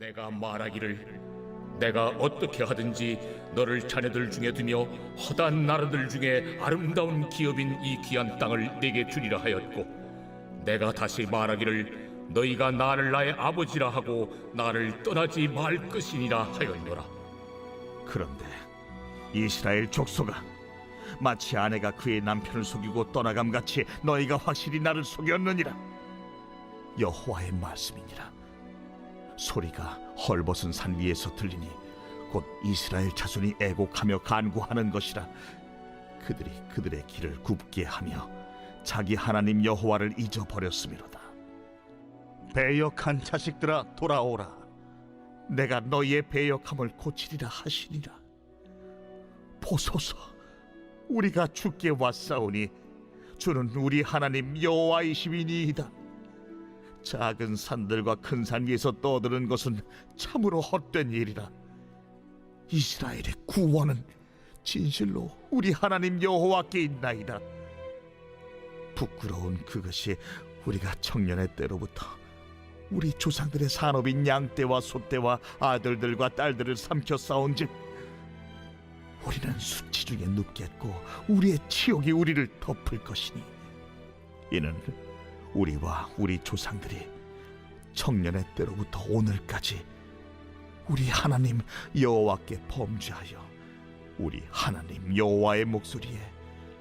내가 말하기를 내가 어떻게 하든지 너를 자네들 중에 두며 허다한 나라들 중에 아름다운 기업인 이 귀한 땅을 내게 주리라 하였고 내가 다시 말하기를 너희가 나를 나의 아버지라 하고 나를 떠나지 말 것이니라 하였노라. 그런데 이스라엘 족속아 마치 아내가 그의 남편을 속이고 떠나감 같이 너희가 확실히 나를 속였느니라. 여호와의 말씀이니라 소리가 헐벗은 산 위에서 들리니 곧 이스라엘 자손이 애곡하며 간구하는 것이라 그들이 그들의 길을 굽게 하며 자기 하나님 여호와를 잊어버렸음이로다. 배역한 자식들아 돌아오라. 내가 너희의 배역함을 고치리라 하시니라. 보소서 우리가 주께 왔사오니 주는 우리 하나님 여호와이시니이다 작은 산들과 큰 산 위에서 떠드는 것은 참으로 헛된 일이라. 이스라엘의 구원은 진실로 우리 하나님 여호와께 있나이다. 부끄러운 그것이 우리가 청년의 때로부터 우리 조상들의 산업인 양떼와 소떼와 아들들과 딸들을 삼켜 싸운즉 우리는 수치 중에 눕겠고 우리의 치욕이 우리를 덮을 것이니 이는 우리와 우리 조상들이 청년의 때로부터 오늘까지 우리 하나님 여호와께 범죄하여 우리 하나님 여호와의 목소리에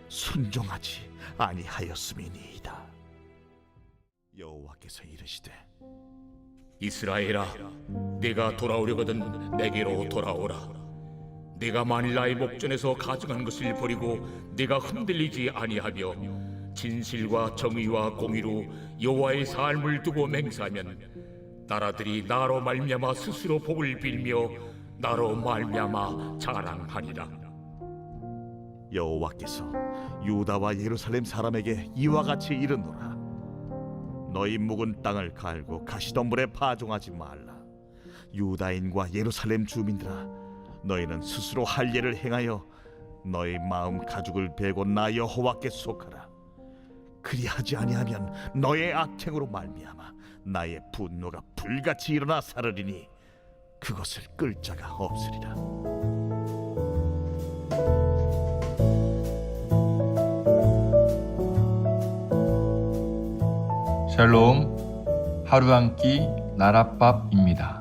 순종하지 아니하였음이니이다. 여호와께서 이르시되 이스라엘아 네가 돌아오려거든 내게로 돌아오라. 네가 만일 나의 목전에서 가져간 것을 버리고 네가 흔들리지 아니하며 진실과 정의와 공의로 여호와의 삶을 두고 맹세하면 나라들이 나로 말미암아 스스로 복을 빌며 나로 말미암아 자랑하리라. 여호와께서 유다와 예루살렘 사람에게 이와 같이 이르노라. 너희 묵은 땅을 갈고 가시덤불에 파종하지 말라. 유다인과 예루살렘 주민들아 너희는 스스로 할 일을 행하여 너희 마음 가죽을 베고 나 여호와께 속하라 그리하지 아니하면 너의 악행으로 말미암아 나의 분노가 불같이 일어나 사르리니 그것을 끌 자가 없으리라 샬롬 하루 한 끼 나랏밥입니다.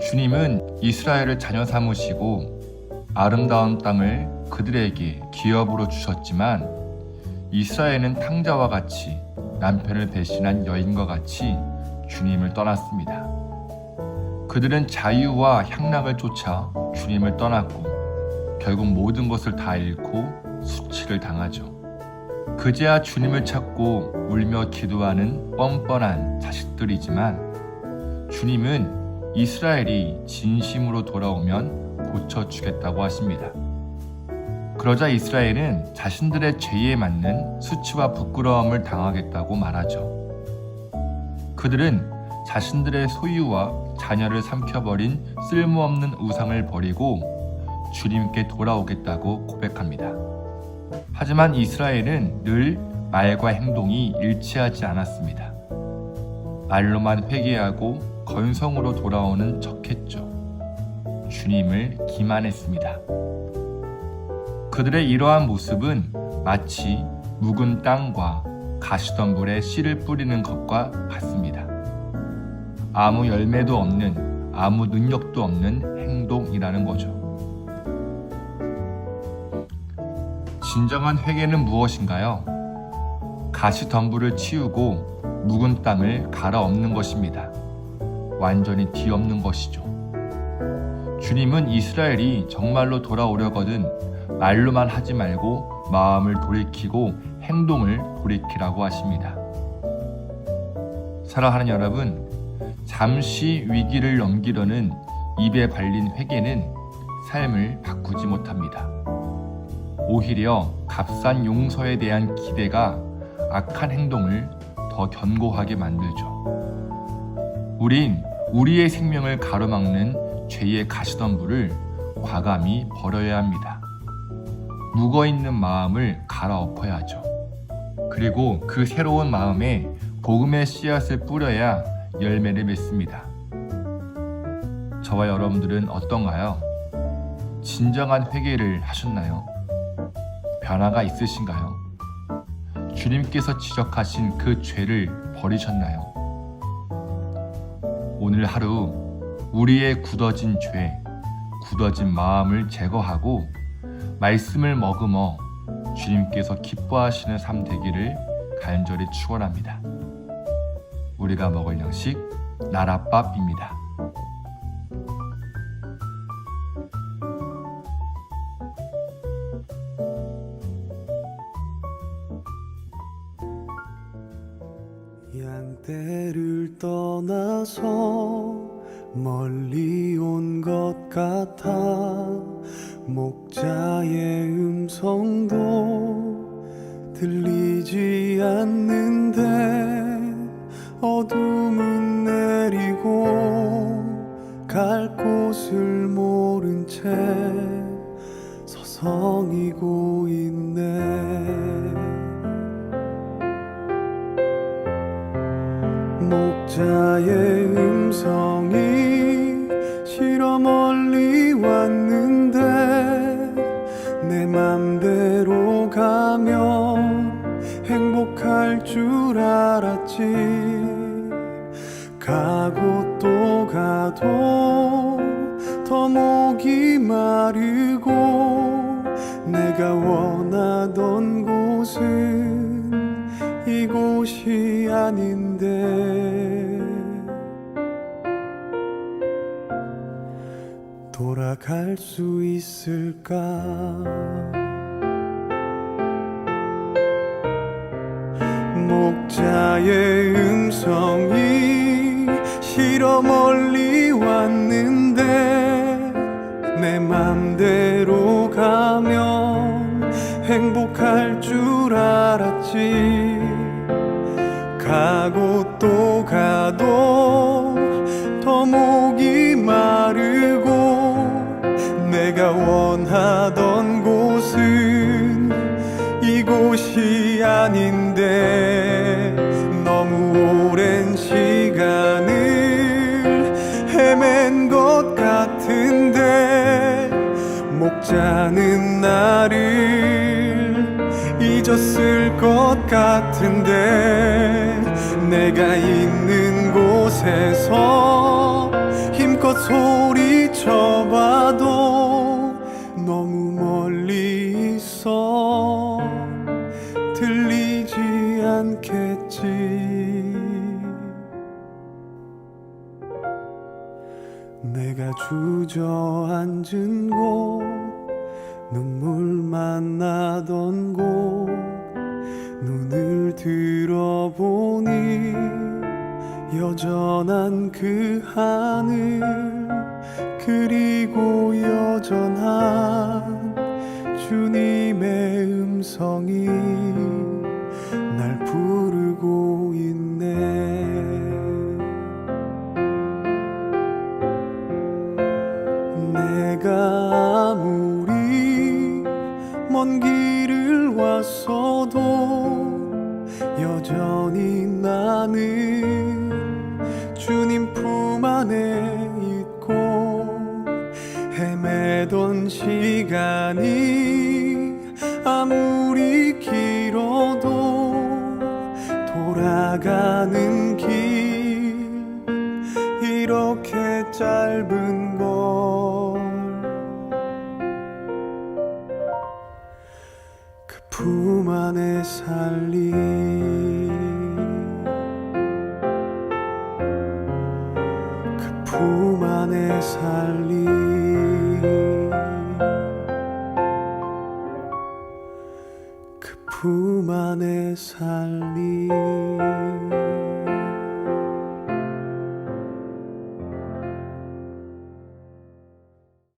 주님은 이스라엘을 자녀 삼으시고 아름다운 땅을 그들에게 기업으로 주셨지만 이스라엘은 탕자와 같이 남편을 배신한 여인과 같이 주님을 떠났습니다. 그들은 자유와 향락을 쫓아 주님을 떠났고 결국 모든 것을 다 잃고 수치를 당하죠. 그제야 주님을 찾고 울며 기도하는 뻔뻔한 자식들이지만 주님은 이스라엘이 진심으로 돌아오면 고쳐주겠다고 하십니다. 그러자 이스라엘은 자신들의 죄에 맞는 수치와 부끄러움을 당하겠다고 말하죠. 그들은 자신들의 소유와 자녀를 삼켜버린 쓸모없는 우상을 버리고 주님께 돌아오겠다고 고백합니다. 하지만 이스라엘은 늘 말과 행동이 일치하지 않았습니다. 말로만 회개하고 건성으로 돌아오는 척했죠. 주님을 기만했습니다. 그들의 이러한 모습은 마치 묵은 땅과 가시덤불에 씨를 뿌리는 것과 같습니다. 아무 열매도 없는 아무 능력도 없는 행동이라는 거죠. 진정한 회개는 무엇인가요? 가시덤불을 치우고 묵은 땅을 갈아엎는 것입니다. 완전히 뒤엎는 것이죠. 주님은 이스라엘이 정말로 돌아오려거든 말로만 하지 말고 마음을 돌이키고 행동을 돌이키라고 하십니다. 사랑하는 여러분, 잠시 위기를 넘기려는 입에 발린 회개는 삶을 바꾸지 못합니다. 오히려 값싼 용서에 대한 기대가 악한 행동을 더 견고하게 만들죠. 우린 우리의 생명을 가로막는 죄의 가시덤불을 과감히 버려야 합니다. 묵어 있는 마음을 갈아엎어야 하죠. 그리고 그 새로운 마음에 복음의 씨앗을 뿌려야 열매를 맺습니다. 저와 여러분들은 어떤가요? 진정한 회개를 하셨나요? 변화가 있으신가요? 주님께서 지적하신 그 죄를 버리셨나요? 오늘 하루 우리의 굳어진 죄, 굳어진 마음을 제거하고 말씀을 머금어 주님께서 기뻐하시는 삶 되기를 간절히 축원합니다. 우리가 먹을 양식 나랏밥입니다. 양떼를 떠나서 멀리 온 것 같아 음성도 들리지 않는데 어둠은 내리고 갈 곳을 모른 채 서성이고 있네. 목자의 음성이 멀 줄 알았지. 가고 또 가도 더 목이 마르고 내가 원하던 곳은 이곳이 아닌데. 돌아갈 수 있을까 목자의 음성이 싫어 멀리 왔는데 내 맘대로 가면 행복할 줄 알았지. 가고 또 가도 더 목이 마르고 내가 원하던 이곳이 아닌데 너무 오랜 시간을 헤맨 것 같은데 목자는 나를 잊었을 것 같은데 내가 있는 곳에서 힘껏 소리쳐 내가 주저앉은 곳 눈물만 나던 곳 눈을 들어보니 여전한 그 하늘 그리고 여전한 주님의 음성이 돌아가는 길 이렇게 짧은 걸. 그 품 안에 살리. 그 품 안에 살리. 그품 안에 살리